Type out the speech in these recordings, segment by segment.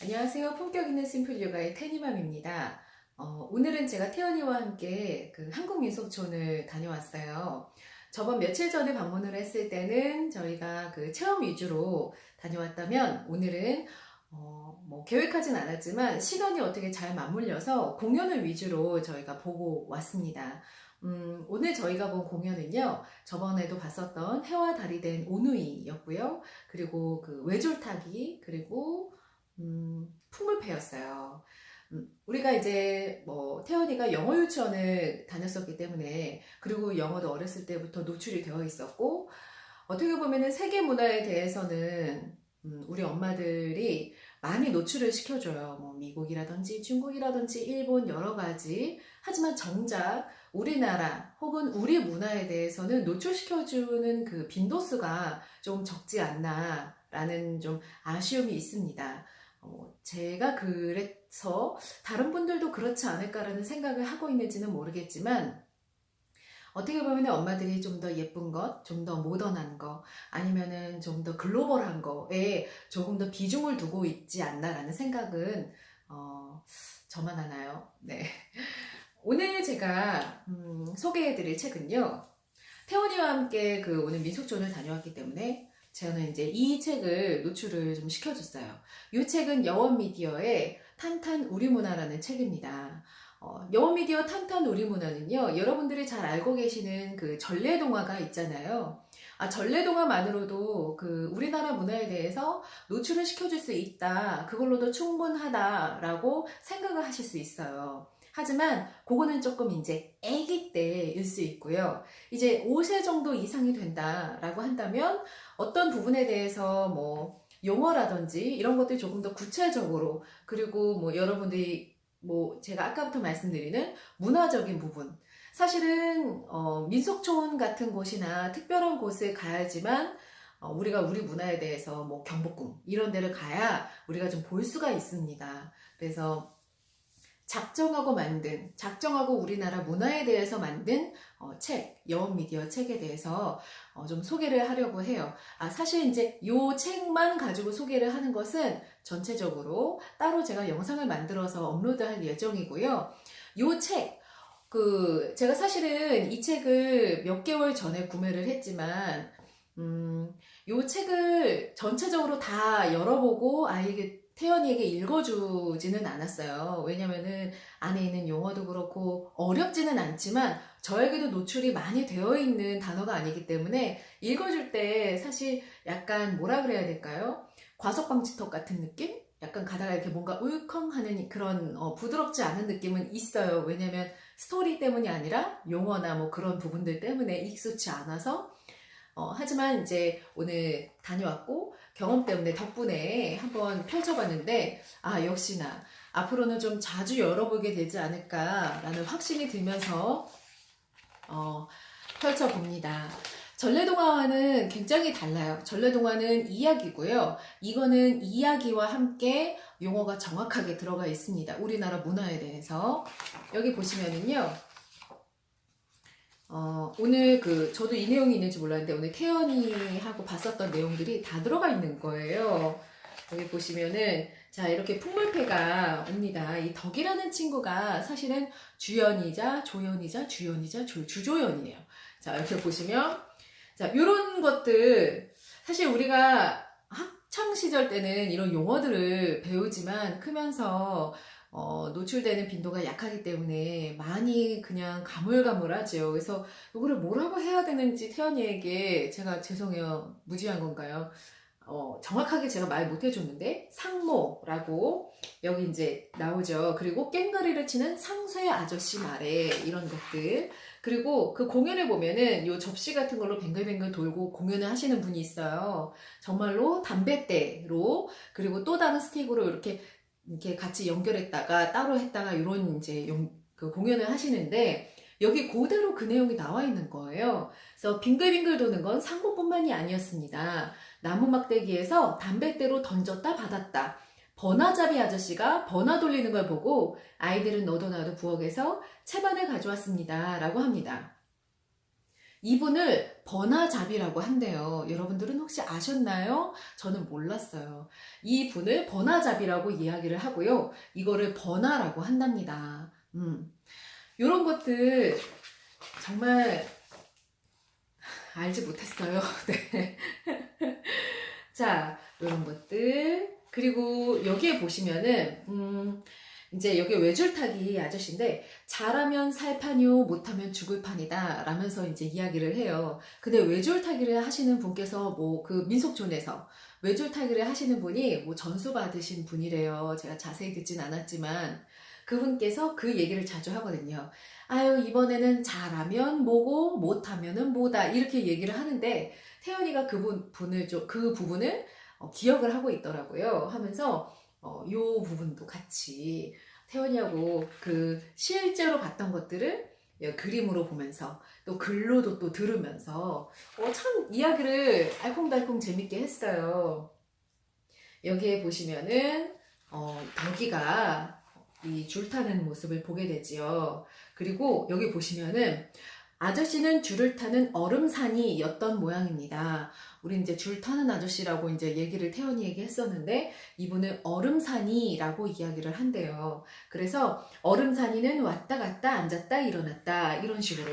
안녕하세요. 품격 있는 심플 요가의 테니맘입니다. 어, 오늘은 제가 태연이와 함께 그 한국민속촌을 다녀왔어요. 저번 며칠 전에 방문을 했을 때는 저희가 그 체험 위주로 다녀왔다면 오늘은 어, 뭐 계획하진 않았지만 시간이 어떻게 잘 맞물려서 공연을 위주로 저희가 보고 왔습니다. 음, 오늘 저희가 본 공연은요, 저번에도 봤었던 해와 달이 된 오누이였고요. 그리고 그 외줄타기, 그리고 음, 풍물패였어요. 음, 우리가 이제 뭐 태연이가 영어 유치원을 다녔었기 때문에 그리고 영어도 어렸을 때부터 노출이 되어 있었고 어떻게 보면은 세계 문화에 대해서는 음, 우리 엄마들이 많이 노출을 시켜줘요. 뭐 미국이라든지 중국이라든지 일본 여러 가지. 하지만 정작 우리나라 혹은 우리 문화에 대해서는 노출시켜주는 그 빈도수가 좀 적지 않나라는 좀 아쉬움이 있습니다. 어, 제가 그래서 다른 분들도 그렇지 않을까라는 생각을 하고 있는지는 모르겠지만 어떻게 보면 엄마들이 좀 더 예쁜 것, 좀 더 모던한 거, 아니면은 좀 더 글로벌한 거에 조금 더 비중을 두고 있지 않나라는 생각은 어, 저만 하나요? 네. 오늘 제가 음, 소개해드릴 책은요. 태원이와 함께 그 오늘 민속촌을 다녀왔기 때문에 저는 이제 이 책을 노출을 좀 시켜줬어요. 이 책은 여원 미디어의 탄탄 우리 문화라는 책입니다. 어, 여원 미디어 탄탄 우리 문화는요, 여러분들이 잘 알고 계시는 그 전래동화가 있잖아요. 아, 전래동화만으로도 그 우리나라 문화에 대해서 노출을 시켜줄 수 있다. 그걸로도 충분하다라고 생각을 하실 수 있어요. 하지만 그거는 조금 이제 아기 때일 수 있고요. 이제 5세 정도 이상이 된다라고 한다면 어떤 부분에 대해서 뭐 용어라든지 이런 것들이 조금 더 구체적으로 그리고 뭐 여러분들이 뭐 제가 아까부터 말씀드리는 문화적인 부분 사실은 어, 민속촌 같은 곳이나 특별한 곳을 가야지만 어, 우리가 우리 문화에 대해서 뭐 경복궁 이런 데를 가야 우리가 좀 볼 수가 있습니다. 그래서 작정하고 만든, 작정하고 우리나라 문화에 대해서 만든 어, 책, 여원 미디어 책에 대해서 어, 좀 소개를 하려고 해요. 아, 사실 이제 요 책만 가지고 소개를 하는 것은 전체적으로 따로 제가 영상을 만들어서 업로드할 예정이고요. 요 책, 그, 제가 사실은 이 책을 몇 개월 전에 구매를 했지만, 음, 요 책을 전체적으로 다 열어보고, 아, 이게 태연이에게 읽어주지는 않았어요. 왜냐면은 안에 있는 용어도 그렇고 어렵지는 않지만 저에게도 노출이 많이 되어 있는 단어가 아니기 때문에 읽어줄 때 사실 약간 뭐라 그래야 될까요? 과속방지턱 같은 느낌? 약간 가다가 이렇게 뭔가 울컹하는 그런 어, 부드럽지 않은 느낌은 있어요. 왜냐면 스토리 때문이 아니라 용어나 뭐 그런 부분들 때문에 익숙치 않아서 어, 하지만 이제 오늘 다녀왔고 경험 때문에 덕분에 한번 펼쳐봤는데 아 역시나 앞으로는 좀 자주 열어보게 되지 않을까라는 확신이 들면서 어, 펼쳐봅니다. 전래동화와는 굉장히 달라요. 전래동화는 이야기고요. 이거는 이야기와 함께 용어가 정확하게 들어가 있습니다. 우리나라 문화에 대해서. 여기 보시면은요. 어, 오늘 그, 저도 이 내용이 있는지 몰랐는데, 오늘 태연이하고 봤었던 내용들이 다 들어가 있는 거예요. 여기 보시면은, 자, 이렇게 풍물패가 옵니다. 이 덕이라는 친구가 사실은 주연이자 조연이자 주연이자 조, 주조연이에요. 자, 이렇게 보시면, 자, 요런 것들, 사실 우리가 학창 시절 때는 이런 용어들을 배우지만 크면서 어, 노출되는 빈도가 약하기 때문에 많이 그냥 가물가물하죠. 그래서 이거를 뭐라고 해야 되는지 태연이에게 제가 죄송해요. 무지한 건가요? 어, 정확하게 제가 말 못 해줬는데 상모라고 여기 이제 나오죠. 그리고 깽가리를 치는 상쇠 아저씨 말에 이런 것들. 그리고 그 공연을 보면은 요 접시 같은 걸로 뱅글뱅글 돌고 공연을 하시는 분이 있어요. 정말로 담뱃대로 그리고 또 다른 스틱으로 이렇게 이렇게 같이 연결했다가 따로 했다가 이런 이제 용- 그 공연을 하시는데 여기 그대로 그 내용이 나와 있는 거예요. 그래서 빙글빙글 도는 건 상고뿐만이 아니었습니다. 나무 막대기에서 담뱃대로 던졌다 받았다. 버나잡이 아저씨가 버나 돌리는 걸 보고 아이들은 너도 나도 부엌에서 채반을 가져왔습니다. 라고 합니다. 이분을 버나잡이라고 한대요. 여러분들은 혹시 아셨나요? 저는 몰랐어요. 이 분을 버나잡이라고 이야기를 하고요. 이거를 버나라고 한답니다. 음. 요런 것들 정말 알지 못했어요. 네. 자, 요런 것들. 그리고 여기에 보시면은, 음, 이제 여기 외줄타기 아저씨인데, 잘하면 살 판이요, 못하면 죽을 판이다. 라면서 이제 이야기를 해요. 근데 외줄타기를 하시는 분께서 뭐 그 민속촌에서 외줄타기를 하시는 분이 뭐 전수 받으신 분이래요. 제가 자세히 듣진 않았지만, 그분께서 그 얘기를 자주 하거든요. 아유, 이번에는 잘하면 뭐고, 못하면은 뭐다. 이렇게 얘기를 하는데, 태연이가 그분, 분을 좀, 그 부분을 어, 기억을 하고 있더라고요. 하면서, 어, 요 부분도 같이 태연이하고 그 실제로 봤던 것들을 예, 그림으로 보면서 또 글로도 또 들으면서 어, 참 이야기를 알콩달콩 재밌게 했어요. 여기에 보시면은 어, 덕이가 이 줄 타는 모습을 보게 되지요. 그리고 여기 보시면은 아저씨는 줄을 타는 얼음산이였던 모양입니다. 우리 이제 줄 타는 아저씨라고 이제 얘기를 태연이에게 했었는데 이분은 얼음산이라고 이야기를 한대요. 그래서 얼음산이는 왔다 갔다 앉았다 일어났다 이런 식으로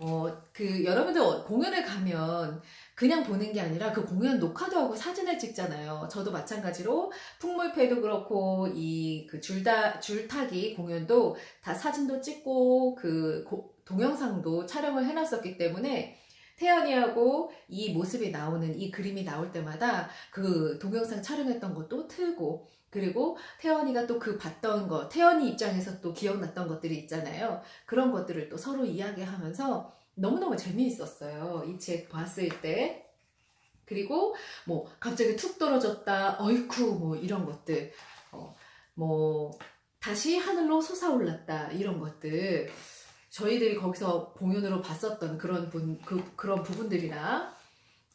어 그 여러분들 공연을 가면 그냥 보는 게 아니라 그 공연 녹화도 하고 사진을 찍잖아요. 저도 마찬가지로 풍물패도 그렇고 이 그 줄다 줄타기 공연도 다 사진도 찍고 그 고- 동영상도 촬영을 해놨었기 때문에 태연이하고 이 모습이 나오는 이 그림이 나올 때마다 그 동영상 촬영했던 것도 틀고 그리고 태연이가 또 그 봤던 거 태연이 입장에서 또 기억났던 것들이 있잖아요. 그런 것들을 또 서로 이야기하면서 너무너무 재미있었어요. 이 책 봤을 때. 그리고 뭐 갑자기 툭 떨어졌다. 어이쿠 뭐 이런 것들. 어, 뭐 다시 하늘로 솟아올랐다. 이런 것들. 저희들이 거기서 공연으로 봤었던 그런 분, 그, 그런 부분들이나,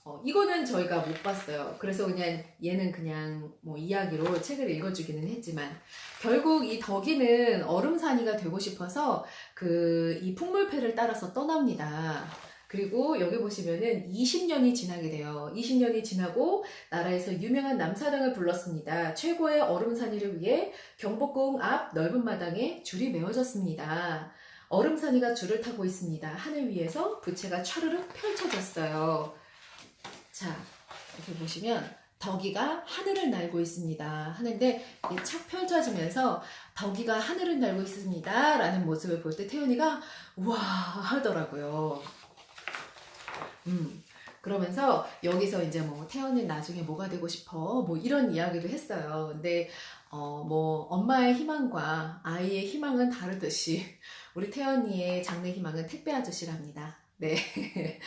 어, 이거는 저희가 못 봤어요. 그래서 그냥 얘는 그냥 뭐 이야기로 책을 읽어주기는 했지만, 결국 이 덕이는 얼음산이가 되고 싶어서 그 이 풍물패를 따라서 떠납니다. 그리고 여기 보시면은 20년이 지나게 돼요. 20년이 지나고 나라에서 유명한 남사당을 불렀습니다. 최고의 얼음산이를 위해 경복궁 앞 넓은 마당에 줄이 메워졌습니다. 얼음산이가 줄을 타고 있습니다. 하늘 위에서 부채가 차르륵 펼쳐졌어요. 자, 이렇게 보시면 덕이가 하늘을 날고 있습니다. 하는데 착 펼쳐지면서 덕이가 하늘을 날고 있습니다. 라는 모습을 볼 때 태연이가 와 하더라고요. 음. 그러면서 여기서 이제 뭐 태연이 나중에 뭐가 되고 싶어 뭐 이런 이야기를 했어요. 근데 어 뭐 엄마의 희망과 아이의 희망은 다르듯이 우리 태연이의 장래 희망은 택배 아저씨랍니다. 네.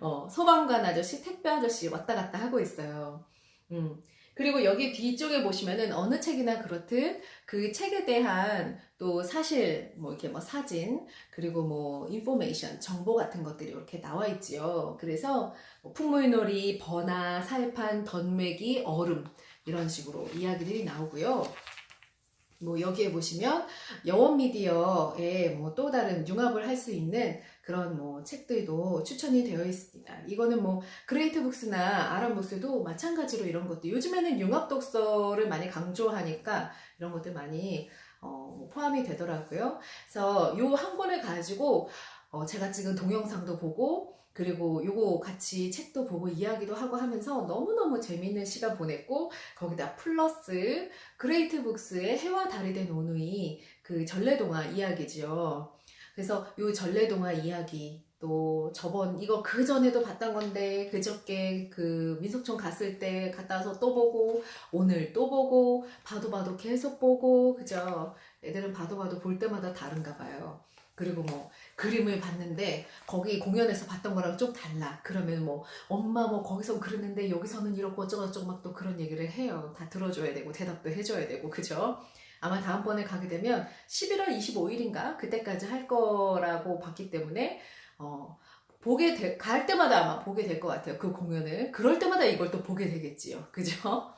어, 소방관 아저씨, 택배 아저씨 왔다 갔다 하고 있어요. 음. 그리고 여기 뒤쪽에 보시면은 어느 책이나 그렇듯 그 책에 대한 또 사실 뭐 이렇게 뭐 사진 그리고 뭐 인포메이션 정보 같은 것들이 이렇게 나와 있지요. 그래서 뭐 풍물놀이, 번화, 살판, 던매기, 얼음 이런 식으로 이야기들이 나오고요. 뭐 여기에 보시면 여원 미디어에 뭐 또 다른 융합을 할 수 있는 그런 뭐 책들도 추천이 되어 있습니다. 이거는 뭐 그레이트 북스나 아람 북스도 마찬가지로 이런 것도 요즘에는 융합 독서를 많이 강조하니까 이런 것들 많이 어, 포함이 되더라고요. 그래서 요 한 권을 가지고 어, 제가 찍은 동영상도 보고 그리고 요거 같이 책도 보고 이야기도 하고 하면서 너무너무 재밌는 시간 보냈고 거기다 플러스 그레이트 북스의 해와 달이 된 오누이 그 전래동화 이야기죠. 그래서 요 전래동화 이야기 또 저번 이거 그 전에도 봤던 건데 그저께 그 민속촌 갔을 때 갔다 와서 또 보고 오늘 또 보고 봐도 봐도 계속 보고 그죠? 애들은 봐도 봐도 볼 때마다 다른가 봐요. 그리고 뭐 그림을 봤는데 거기 공연에서 봤던 거랑 좀 달라. 그러면 뭐 엄마 뭐 거기서 그랬는데 여기서는 이렇고 어쩌고저쩌고 막 또 그런 얘기를 해요. 다 들어줘야 되고 대답도 해줘야 되고 그죠? 아마 다음번에 가게 되면 11월 25일인가 그때까지 할 거라고 봤기 때문에 어 보게 될, 갈 때마다 아마 보게 될 것 같아요. 그 공연을. 그럴 때마다 이걸 또 보게 되겠지요. 그죠?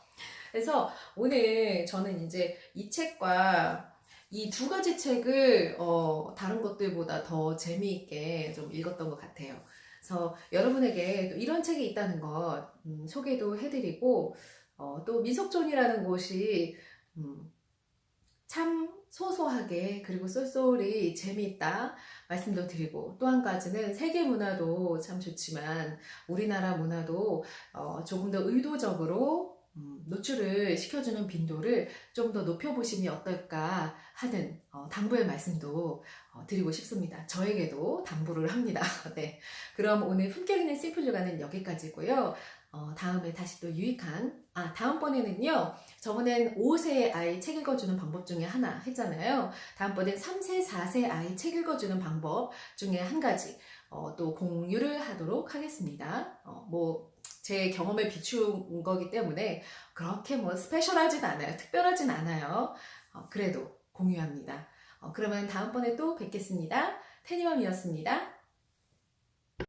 그래서 오늘 저는 이제 이 책과 이 두 가지 책을 어, 다른 것들보다 더 재미있게 좀 읽었던 것 같아요. 그래서 여러분에게 또 이런 책이 있다는 것 음, 소개도 해드리고 어, 또 민속촌이라는 곳이 음, 참 소소하게 그리고 쏠쏠이 재미있다 말씀도 드리고 또 한 가지는 세계 문화도 참 좋지만 우리나라 문화도 어, 조금 더 의도적으로 음, 노출을 시켜주는 빈도를 좀 더 높여보심이 어떨까 하는 어, 당부의 말씀도 어, 드리고 싶습니다. 저에게도 당부를 합니다. 네. 그럼 오늘 품격 있는 심플 요가는 여기까지고요. 어, 다음에 다시 또 유익한 아 다음번에는요. 저번엔 5세 아이 책 읽어주는 방법 중에 하나 했잖아요. 다음번엔 3세, 4세 아이 책 읽어주는 방법 중에 한 가지 어, 또 공유를 하도록 하겠습니다. 어, 뭐 제 경험에 비추은 거기 때문에 그렇게 뭐 스페셜하진 않아요. 특별하진 않아요. 어, 그래도 공유합니다. 어, 그러면 다음번에 또 뵙겠습니다. 테니맘이었습니다.